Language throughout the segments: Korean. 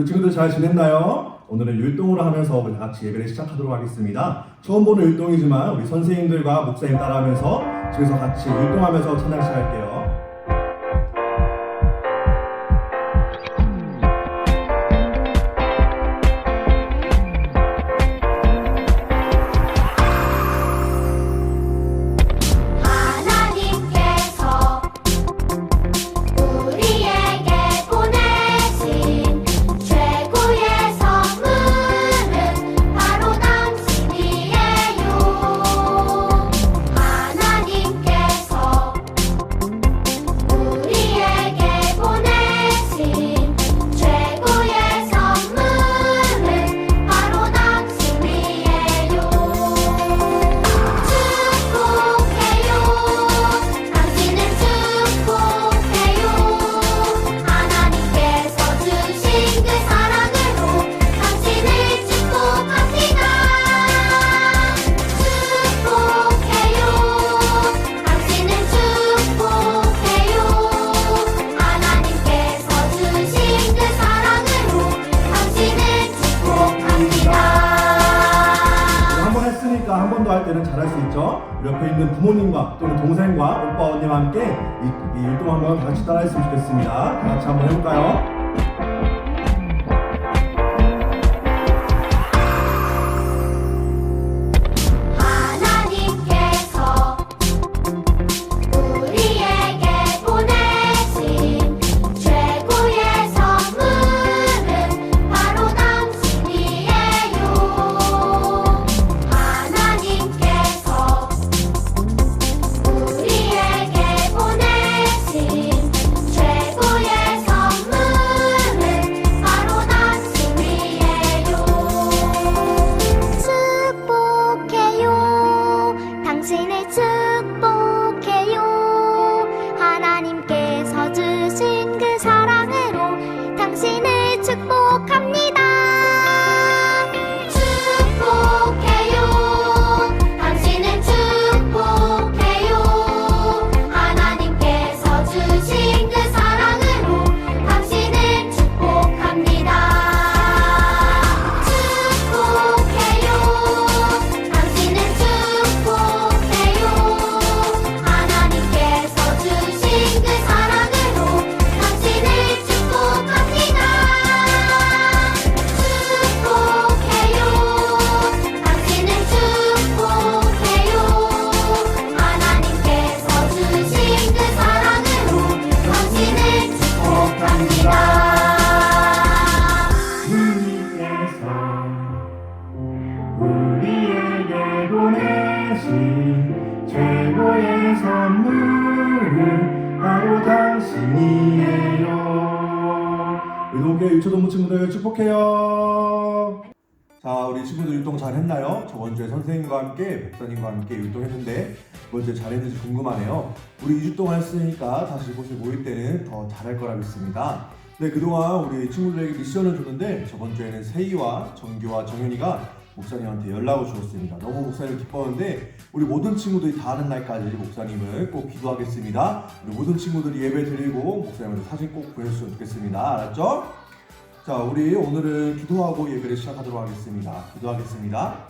우리 친구들 잘 지냈나요? 오늘은 율동을 하면서 우리 다 같이 예배를 시작하도록 하겠습니다. 처음 보는 율동이지만 우리 선생님들과 목사님 따라하면서 집에서 같이 율동하면서 찬양 시작할게요. 잘할 수 있죠. 옆에 있는 부모님과 또는 동생과 오빠 언니와 함께 이, 이 율동 한번 다 같이 따라했으면 좋겠습니다. 다 같이 한번 해볼까요? 했나요? 저번 주에 선생님과 함께 목사님과 함께 율동했는데 먼저 잘했는지 궁금하네요. 우리 2주 동안 했으니까 다시 이곳에 모일 때는 더 잘할 거라 믿습니다. 네, 그동안 우리 친구들에게 미션을 줬는데 저번 주에는 세희와 정규와 정현이가 목사님한테 연락을 주었습니다. 너무 목사님 기뻤는데 우리 모든 친구들이 다 하는 날까지 목사님을 꼭 기도하겠습니다. 우리 모든 친구들이 예배 드리고 목사님한테 사진 꼭 보내주시면 좋겠습니다. 알았죠? 자, 우리 오늘은 기도하고 예배를 시작하도록 하겠습니다. 기도하겠습니다.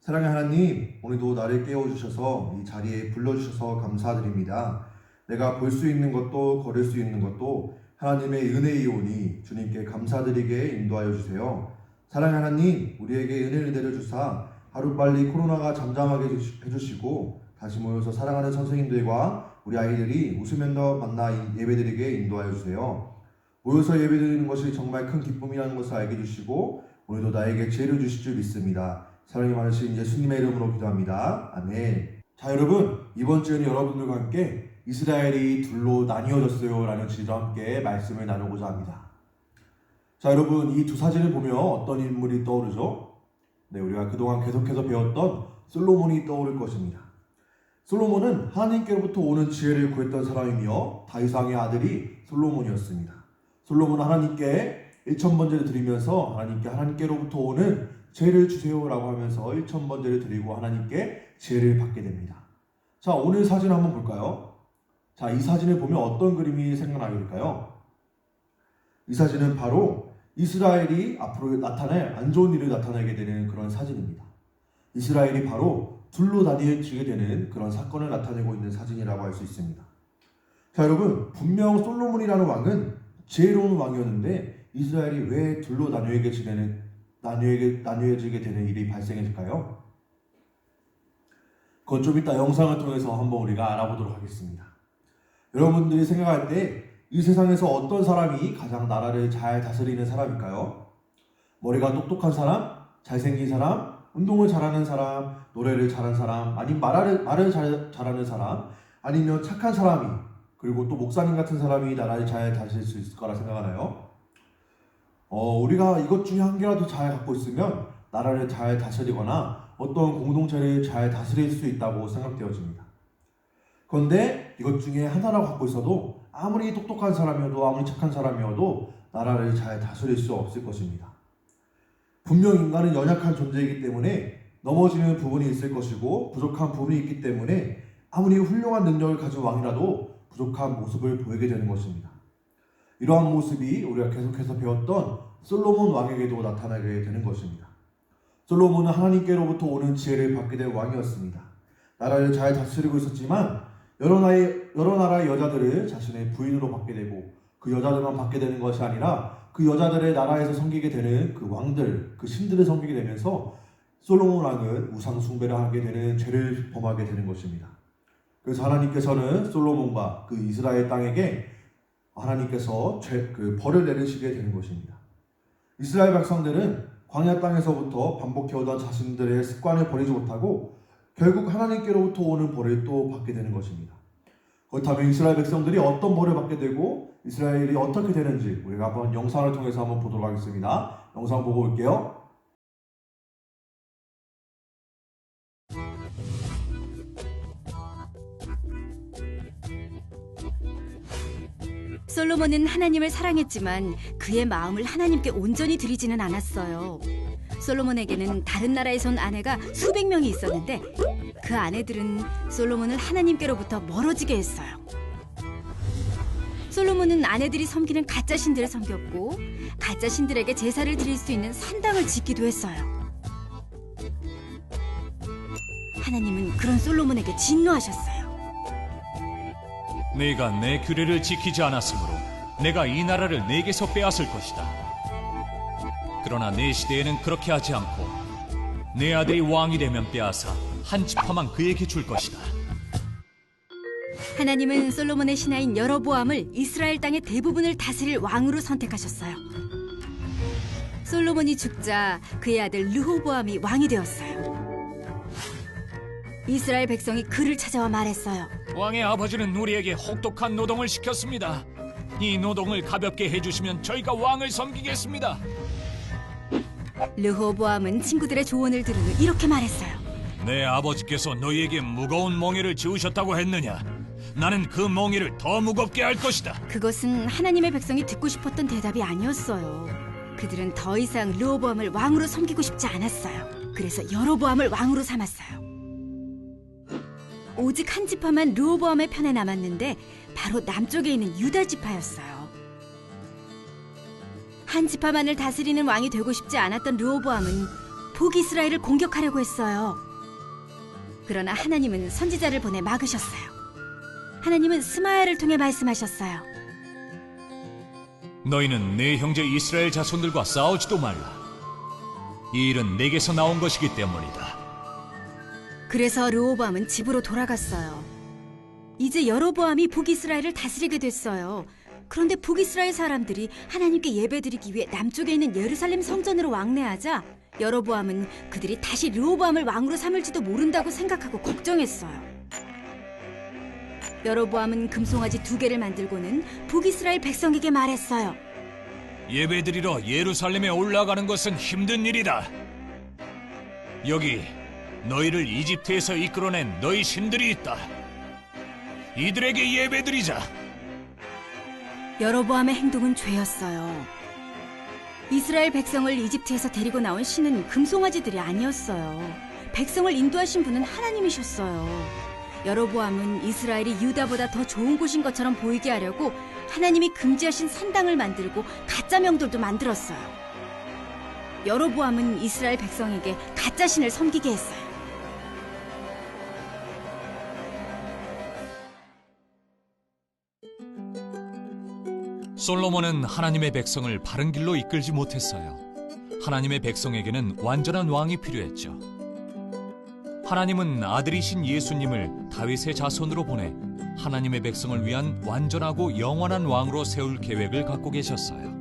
사랑의 하나님, 오늘도 나를 깨워주셔서 이 자리에 불러주셔서 감사드립니다. 내가 볼 수 있는 것도 걸을 수 있는 것도 하나님의 은혜이오니 주님께 감사드리게 인도하여 주세요. 사랑의 하나님, 우리에게 은혜를 내려주사 하루빨리 코로나가 잠잠하게 해주시- 해주시고 다시 모여서 사랑하는 선생님들과 우리 아이들이 웃으면서 만나 예배드리게 인도하여 주세요. 모여서 예배드리는 것이 정말 큰 기쁨이라는 것을 알게 해주시고 오늘도 나에게 지혜를 주실 줄 믿습니다. 사랑이 많으신 예수님의 이름으로 기도합니다. 아멘. 자 여러분 이번 주에는 여러분들과 함께 이스라엘이 둘로 나뉘어졌어요 라는 주제와 함께 말씀을 나누고자 합니다. 자 여러분 이 두 사진을 보면 어떤 인물이 떠오르죠? 네 우리가 그동안 계속해서 배웠던 솔로몬이 떠오를 것입니다. 솔로몬은 하나님께로부터 오는 지혜를 구했던 사람이며 다윗왕의 아들이 솔로몬이었습니다. 솔로몬은 하나님께 1천번제를 드리면서 하나님께 하나님께로부터 오는 지혜를 주세요라고 하면서 1천번제를 드리고 하나님께 지혜를 받게 됩니다. 자, 오늘 사진 한번 볼까요? 자, 이 사진을 보면 어떤 그림이 생각나게 될까요? 이 사진은 바로 이스라엘이 앞으로 나타날 안 좋은 일을 나타내게 되는 그런 사진입니다. 이스라엘이 바로 둘로 나뉘어지게 되는 그런 사건을 나타내고 있는 사진이라고 할 수 있습니다. 자, 여러분, 분명 솔로몬이라는 왕은 지혜로운 왕이었는데 이스라엘이 왜 둘로 나뉘어지게 되는 나뉘어지게, 나뉘어지게 되는 일이 발생했을까요? 그건 좀 이따 영상을 통해서 한번 우리가 알아보도록 하겠습니다. 여러분들이 생각할 때 이 세상에서 어떤 사람이 가장 나라를 잘 다스리는 사람일까요? 머리가 똑똑한 사람, 잘생긴 사람, 운동을 잘하는 사람, 노래를 잘하는 사람, 아니면 말을, 말을 잘, 잘하는 사람, 아니면 착한 사람이, 그리고 또 목사님 같은 사람이 나라를 잘 다스릴 수 있을 거라 생각하나요? 어, 우리가 이것 중에 한 개라도 잘 갖고 있으면 나라를 잘 다스리거나 어떤 공동체를 잘 다스릴 수 있다고 생각되어집니다. 그런데 이것 중에 하나라고 갖고 있어도 아무리 똑똑한 사람이어도 아무리 착한 사람이어도 나라를 잘 다스릴 수 없을 것입니다. 분명 인간은 연약한 존재이기 때문에 넘어지는 부분이 있을 것이고 부족한 부분이 있기 때문에 아무리 훌륭한 능력을 가진 왕이라도 부족한 모습을 보이게 되는 것입니다. 이러한 모습이 우리가 계속해서 배웠던 솔로몬 왕에게도 나타나게 되는 것입니다. 솔로몬은 하나님께로부터 오는 지혜를 받게 된 왕이었습니다. 나라를 잘 다스리고 있었지만 여러 나라의, 여러 나라의 여자들을 자신의 부인으로 받게 되고 그 여자들만 받게 되는 것이 아니라 그 여자들의 나라에서 섬기게 되는 그 왕들, 그 신들을 섬기게 되면서 솔로몬 왕은 우상 숭배를 하게 되는 죄를 범하게 되는 것입니다. 그래서 하나님께서는 솔로몬과 그 이스라엘 땅에게 하나님께서 죄, 그 벌을 내리시게 되는 것입니다. 이스라엘 백성들은 광야 땅에서부터 반복해오던 자신들의 습관을 버리지 못하고 결국 하나님께로부터 오는 벌을 또 받게 되는 것입니다. 그렇다면 이스라엘 백성들이 어떤 벌을 받게 되고 이스라엘이 어떻게 되는지 우리가 한번 영상을 통해서 한번 보도록 하겠습니다. 영상 보고 올게요. 솔로몬은 하나님을 사랑했지만 그의 마음을 하나님께 온전히 드리지는 않았어요. 솔로몬에게는 다른 나라에서 온 아내가 수백 명이 있었는데 그 아내들은 솔로몬을 하나님께로부터 멀어지게 했어요. 솔로몬은 아내들이 섬기는 가짜 신들을 섬겼고 가짜 신들에게 제사를 드릴 수 있는 산당을 짓기도 했어요. 하나님은 그런 솔로몬에게 진노하셨어요. 내가 내 규례를 지키지 않았으므로 내가 이 나라를 내게서 빼앗을 것이다. 그러나 내 시대에는 그렇게 하지 않고 내 아들이 왕이 되면 빼앗아 한 지파만 그에게 줄 것이다. 하나님은 솔로몬의 신하인 여로보암을 이스라엘 땅의 대부분을 다스릴 왕으로 선택하셨어요. 솔로몬이 죽자 그의 아들 르호보암이 왕이 되었어요. 이스라엘 백성이 그를 찾아와 말했어요. 왕의 아버지는 우리에게 혹독한 노동을 시켰습니다. 이 노동을 가볍게 해주시면 저희가 왕을 섬기겠습니다. 르호보암은 친구들의 조언을 들은 후 이렇게 말했어요. 내 아버지께서 너희에게 무거운 멍에를 지우셨다고 했느냐? 나는 그 멍에를 더 무겁게 할 것이다. 그것은 하나님의 백성이 듣고 싶었던 대답이 아니었어요. 그들은 더 이상 르호보암을 왕으로 섬기고 싶지 않았어요. 그래서 여로보암을 왕으로 삼았어요. 오직 한 지파만 르호보암의 편에 남았는데 바로 남쪽에 있는 유다 지파였어요. 한 지파만을 다스리는 왕이 되고 싶지 않았던 르호보암은 북이스라엘을 공격하려고 했어요. 그러나 하나님은 선지자를 보내 막으셨어요. 하나님은 스마야를 통해 말씀하셨어요. 너희는 내 형제 이스라엘 자손들과 싸우지도 말라. 이 일은 내게서 나온 것이기 때문이다. 그래서 르호보암은 집으로 돌아갔어요. 이제 여로보암이 북이스라엘을 다스리게 됐어요. 그런데 북이스라엘 사람들이 하나님께 예배드리기 위해 남쪽에 있는 예루살렘 성전으로 왕래하자 여로보암은 그들이 다시 르호보암을 왕으로 삼을지도 모른다고 생각하고 걱정했어요. 여로보암은 금송아지 두 개를 만들고는 북이스라엘 백성에게 말했어요. 예배드리러 예루살렘에 올라가는 것은 힘든 일이다. 여기 너희를 이집트에서 이끌어낸 너희 신들이 있다. 이들에게 예배드리자. 여로보암의 행동은 죄였어요. 이스라엘 백성을 이집트에서 데리고 나온 신은 금송아지들이 아니었어요. 백성을 인도하신 분은 하나님이셨어요. 여로보암은 이스라엘이 유다보다 더 좋은 곳인 것처럼 보이게 하려고 하나님이 금지하신 산당을 만들고 가짜 명돌도 만들었어요. 여로보암은 이스라엘 백성에게 가짜 신을 섬기게 했어요. 솔로몬은 하나님의 백성을 바른 길로 이끌지 못했어요. 하나님의 백성에게는 완전한 왕이 필요했죠. 하나님은 아들이신 예수님을 다윗의 자손으로 보내 하나님의 백성을 위한 완전하고 영원한 왕으로 세울 계획을 갖고 계셨어요.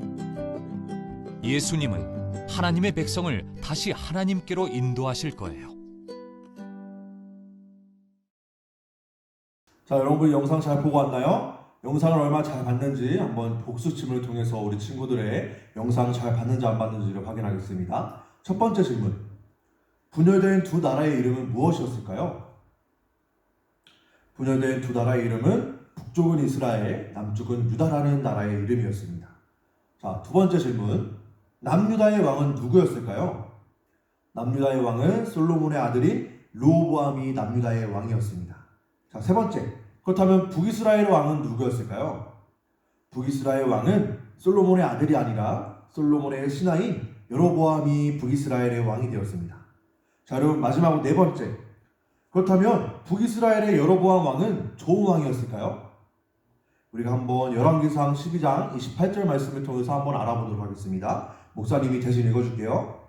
예수님은 하나님의 백성을 다시 하나님께로 인도하실 거예요. 자, 여러분 영상 잘 보고 왔나요? 영상을 얼마나 잘 봤는지 한번 복수 질문을 통해서 우리 친구들의 영상 잘 봤는지 안 봤는지를 확인하겠습니다. 첫 번째 질문. 분열된 두 나라의 이름은 무엇이었을까요? 분열된 두 나라의 이름은 북쪽은 이스라엘, 남쪽은 유다라는 나라의 이름이었습니다. 자, 두 번째 질문. 남유다의 왕은 누구였을까요? 남유다의 왕은 솔로몬의 아들인 로보암이 남유다의 왕이었습니다. 자, 세 번째. 그렇다면 북이스라엘 왕은 누구였을까요? 북이스라엘 왕은 솔로몬의 아들이 아니라 솔로몬의 신하인 여로보암이 북이스라엘의 왕이 되었습니다. 자, 여러분 마지막으로 네 번째. 그렇다면 북이스라엘의 여로보암 왕은 좋은 왕이었을까요? 우리가 한번 열왕기상 12장 28절 말씀을 통해서 한번 알아보도록 하겠습니다. 목사님이 대신 읽어줄게요.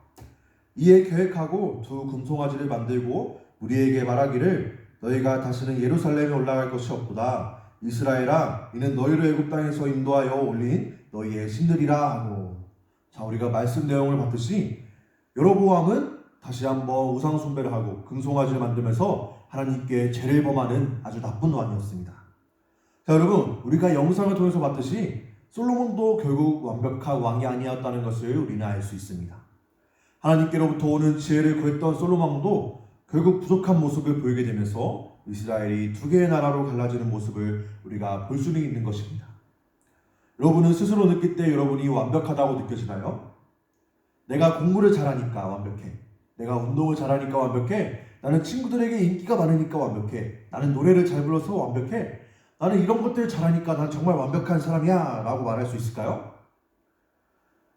이에 계획하고 두 금송아지를 만들고 우리에게 말하기를 너희가 다시는 예루살렘에 올라갈 것이 없구나. 이스라엘아, 이는 너희를 애굽 땅에서 인도하여 올린 너희의 신들이라 하고. 자, 우리가 말씀 내용을 봤듯이 여로보암은 다시 한번 우상 숭배를 하고 금송아지를 만들면서 하나님께 죄를 범하는 아주 나쁜 왕이었습니다. 자, 여러분, 우리가 영상을 통해서 봤듯이 솔로몬도 결국 완벽한 왕이 아니었다는 것을 우리는 알 수 있습니다. 하나님께로부터 오는 지혜를 구했던 솔로몬도 결국 부족한 모습을 보이게 되면서 이스라엘이 두 개의 나라로 갈라지는 모습을 우리가 볼 수는 있는 것입니다. 여러분은 스스로 느낄 때 여러분이 완벽하다고 느껴지나요? 내가 공부를 잘하니까 완벽해. 내가 운동을 잘하니까 완벽해. 나는 친구들에게 인기가 많으니까 완벽해. 나는 노래를 잘 불러서 완벽해. 나는 이런 것들을 잘하니까 난 정말 완벽한 사람이야. 라고 말할 수 있을까요?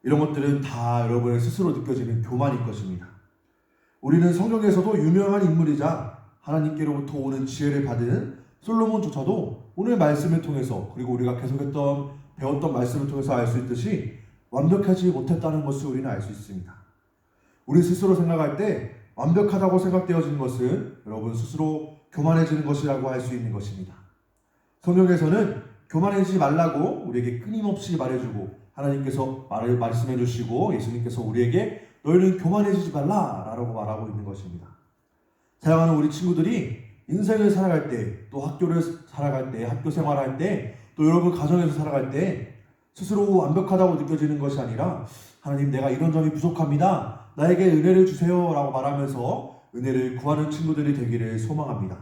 이런 것들은 다 여러분의 스스로 느껴지는 교만일 것입니다. 우리는 성경에서도 유명한 인물이자 하나님께로부터 오는 지혜를 받은 솔로몬조차도 오늘 말씀을 통해서 그리고 우리가 계속했던 배웠던 말씀을 통해서 알 수 있듯이 완벽하지 못했다는 것을 우리는 알 수 있습니다. 우리 스스로 생각할 때 완벽하다고 생각되어지는 것은 여러분 스스로 교만해지는 것이라고 할 수 있는 것입니다. 성경에서는 교만해지지 말라고 우리에게 끊임없이 말해주고 하나님께서 말을 말씀해 주시고 예수님께서 우리에게 너희는 교만해지지 말라라고 말하고 있는 것입니다. 사랑하는 우리 친구들이 인생을 살아갈 때, 또 학교를 살아갈 때, 학교 생활할 때, 또 여러분 가정에서 살아갈 때 스스로 완벽하다고 느껴지는 것이 아니라 하나님 내가 이런 점이 부족합니다. 나에게 은혜를 주세요라고 말하면서 은혜를 구하는 친구들이 되기를 소망합니다.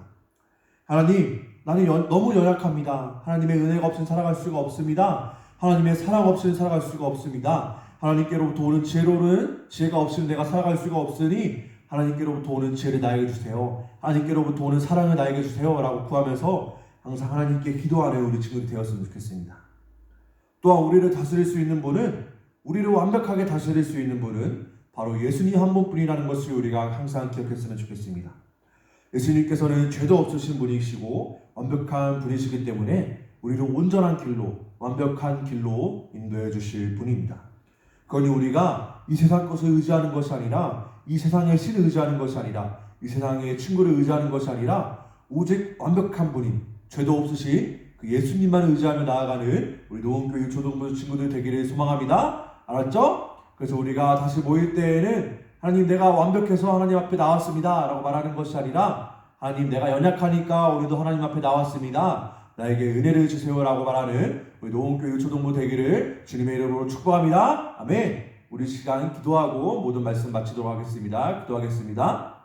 하나님, 나는 연- 너무 연약합니다. 하나님의 은혜가 없이는 살아갈 수가 없습니다. 하나님의 사랑 없이는 살아갈 수가 없습니다. 하나님께로부터 오는 지혜로는 지혜가 없이는 내가 살아갈 수가 없으니 하나님께로부터 오는 지혜를 나에게 주세요. 하나님께로부터 오는 사랑을 나에게 주세요. 라고 구하면서 항상 하나님께 기도하는 우리 친구들이 되었으면 좋겠습니다. 또한 우리를 다스릴 수 있는 분은 우리를 완벽하게 다스릴 수 있는 분은 바로 예수님 한 분뿐이라는 것을 우리가 항상 기억했으면 좋겠습니다. 예수님께서는 죄도 없으신 분이시고 완벽한 분이시기 때문에 우리를 온전한 길로 완벽한 길로 인도해 주실 분입니다. 그러니 우리가 이 세상 것을 의지하는 것이 아니라 이 세상의 신을 의지하는 것이 아니라 이 세상의 친구를 의지하는 것이 아니라 오직 완벽한 분인 죄도 없으신 그 예수님만 의지하며 나아가는 우리 노원교육 초등부 친구들 되기를 소망합니다. 알았죠? 그래서 우리가 다시 모일 때에는 하나님 내가 완벽해서 하나님 앞에 나왔습니다. 라고 말하는 것이 아니라 하나님 내가 연약하니까 우리도 하나님 앞에 나왔습니다. 나에게 은혜를 주세요라고 말하는 우리 노원교육 초등부 되기를 주님의 이름으로 축복합니다. 아멘. 우리 시간 기도하고 모든 말씀 마치도록 하겠습니다. 기도하겠습니다.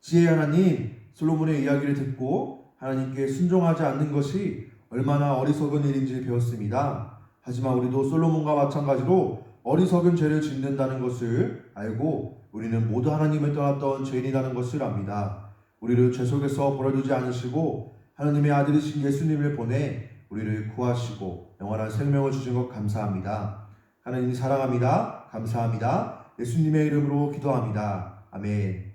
지혜 하나님, 솔로몬의 이야기를 듣고 하나님께 순종하지 않는 것이 얼마나 어리석은 일인지 배웠습니다. 하지만 우리도 솔로몬과 마찬가지로 어리석은 죄를 짓는다는 것을 알고 우리는 모두 하나님을 떠났던 죄인이라는 것을 압니다. 우리를 죄 속에서 버려두지 않으시고 하나님의 아들이신 예수님을 보내 우리를 구하시고 영원한 생명을 주신 것 감사합니다. 하나님 사랑합니다. 감사합니다. 예수님의 이름으로 기도합니다. 아멘.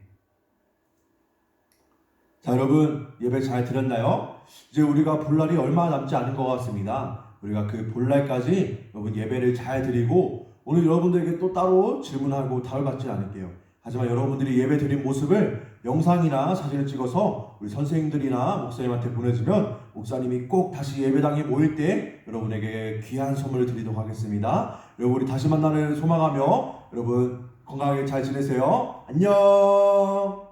자, 여러분 예배 잘 드렸나요? 이제 우리가 볼 날이 얼마 남지 않은 것 같습니다. 우리가 그 볼날까지 여러분 예배를 잘 드리고 오늘 여러분들에게 또 따로 질문하고 답을 받지 않을게요. 하지만 여러분들이 예배 드린 모습을 영상이나 사진을 찍어서 우리 선생님들이나 목사님한테 보내주면 목사님이 꼭 다시 예배당에 모일 때 여러분에게 귀한 선물을 드리도록 하겠습니다. 여러분 우리 다시 만나는 소망하며 여러분 건강하게 잘 지내세요. 안녕.